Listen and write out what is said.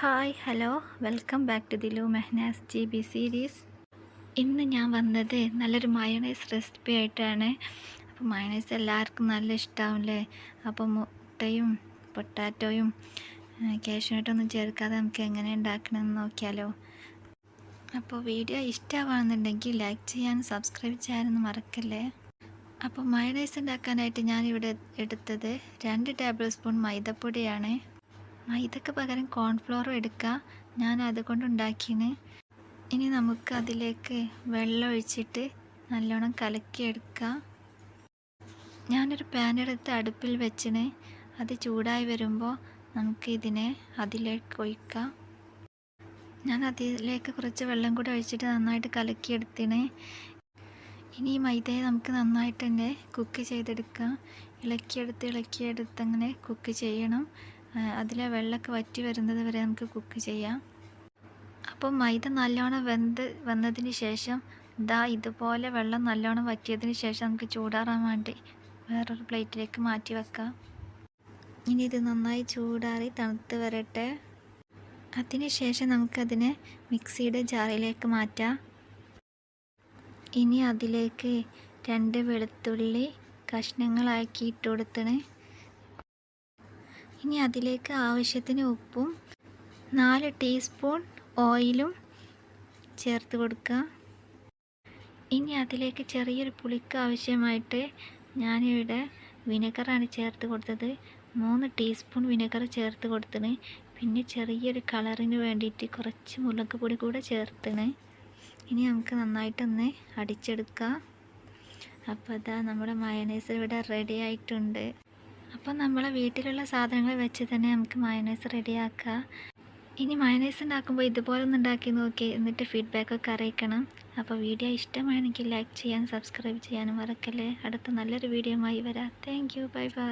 Hi hello welcome back to Dilu Mehnaz G B series ഇന്ന് ഞാൻ വന്നത് നല്ലൊരു മയണൈസ് റെസിപ്പി ആയിട്ടാണ്. അപ്പോൾ മയണൈസ് എല്ലാവർക്കും നല്ല ഇഷ്ടമാവില്ലേ അപ്പോൾ മുട്ടയും പൊട്ടാറ്റോയും കാഷ്യൂനട്ടൊന്നും ചേർക്കാതെ നമുക്ക് എങ്ങനെ ഉണ്ടാക്കണമെന്ന് നോക്കിയാലോ. അപ്പോൾ വീഡിയോ ഇഷ്ടമാണെന്നുണ്ടെങ്കിൽ ലൈക്ക് ചെയ്യാനും സബ്സ്ക്രൈബ് ചെയ്യാനൊന്നും മറക്കല്ലേ? അപ്പോൾ മയണൈസ് ഉണ്ടാക്കാനായിട്ട് ഞാനിവിടെ എടുത്തത് രണ്ട് ടേബിൾ സ്പൂൺ മൈദപ്പൊടിയാണ്. മൈദക്ക് പകരം കോൺഫ്ലോറും എടുക്കുക ഞാൻ അതുകൊണ്ട് ഉണ്ടാക്കിയത് ഇനി നമുക്ക് അതിലേക്ക് വെള്ളം ഒഴിച്ചിട്ട് നല്ലോണം കലക്കിയെടുക്കുക ഞാനൊരു പാൻ എടുത്ത് അടുപ്പിൽ വെച്ചിന്. അത് ചൂടായി വരുമ്പോൾ നമുക്ക് ഇതിനെ അതിലേക്ക് ഒഴിക്കാം. ഞാൻ അതിലേക്ക് കുറച്ച് വെള്ളം കൂടി ഒഴിച്ചിട്ട് നന്നായിട്ട് കലക്കിയെടുത്തിന്. ഇനി ഈ മൈദയെ നമുക്ക് നന്നായിട്ട് തന്നെ കുക്ക് ചെയ്തെടുക്കാം. ഇളക്കിയെടുത്ത് ഇളക്കിയെടുത്ത് അങ്ങനെ കുക്ക് ചെയ്യണം. അതിലെ വെള്ളമൊക്കെ വറ്റി വരുന്നത് വരെ നമുക്ക് കുക്ക് ചെയ്യാം. അപ്പോൾ മൈദ നല്ലോണം വെന്ത് വന്നതിന് ശേഷം ഇതാ ഇതുപോലെ വെള്ളം നല്ലോണം വറ്റിയതിന് ശേഷം നമുക്ക് ചൂടാറാൻ വേണ്ടി വേറൊരു പ്ലേറ്റിലേക്ക് മാറ്റി വെക്കാം. ഇനി ഇത് നന്നായി ചൂടാറി തണുത്ത് വരട്ടെ. അതിന് ശേഷം നമുക്കതിനെ മിക്സിയുടെ ജാറിലേക്ക് മാറ്റാം. ഇനി അതിലേക്ക് രണ്ട് വെളുത്തുള്ളി കഷ്ണങ്ങളാക്കി ഇട്ട് കൊടുത്തണേ. ഇനി അതിലേക്ക് ആവശ്യത്തിന് ഉപ്പും നാല് ടീസ്പൂൺ ഓയിലും ചേർത്ത് കൊടുക്കുക. ഇനി അതിലേക്ക് ചെറിയൊരു പുളിക്ക് ആവശ്യമായിട്ട് ഞാനിവിടെ വിനെഗറാണ് ചേർത്ത് കൊടുത്തത്. മൂന്ന് ടീസ്പൂൺ വിനെഗർ ചേർത്ത് കൊടുത്തത് പിന്നെ ചെറിയൊരു കളറിന് വേണ്ടിയിട്ട് കുറച്ച് മുളക് പൊടി കൂടെ ചേർത്തണ്. ഇനി നമുക്ക് നന്നായിട്ടൊന്ന് അടിച്ചെടുക്കാം. അപ്പോൾ അതാ നമ്മുടെ മയണൈസ് ഇവിടെ റെഡി ആയിട്ടുണ്ട്. അപ്പോൾ നമ്മൾ വീട്ടിലുള്ള സാധനങ്ങൾ വെച്ച് തന്നെ നമുക്ക് മയണൈസ് റെഡിയാക്കാം ഇനി മയണൈസ് ഉണ്ടാക്കുമ്പോൾ ഇതുപോലെ ഒന്ന് ഉണ്ടാക്കി നോക്കി എന്നിട്ട് ഫീഡ്ബാക്കൊക്കെ അറിയിക്കണം. അപ്പോൾ വീഡിയോ ഇഷ്ടമാണെങ്കിൽ ലൈക്ക് ചെയ്യാനും സബ്സ്ക്രൈബ് ചെയ്യാനും മറക്കല്ലേ. അടുത്ത നല്ലൊരു വീഡിയോ ആയി വരാം. Thank you bye bye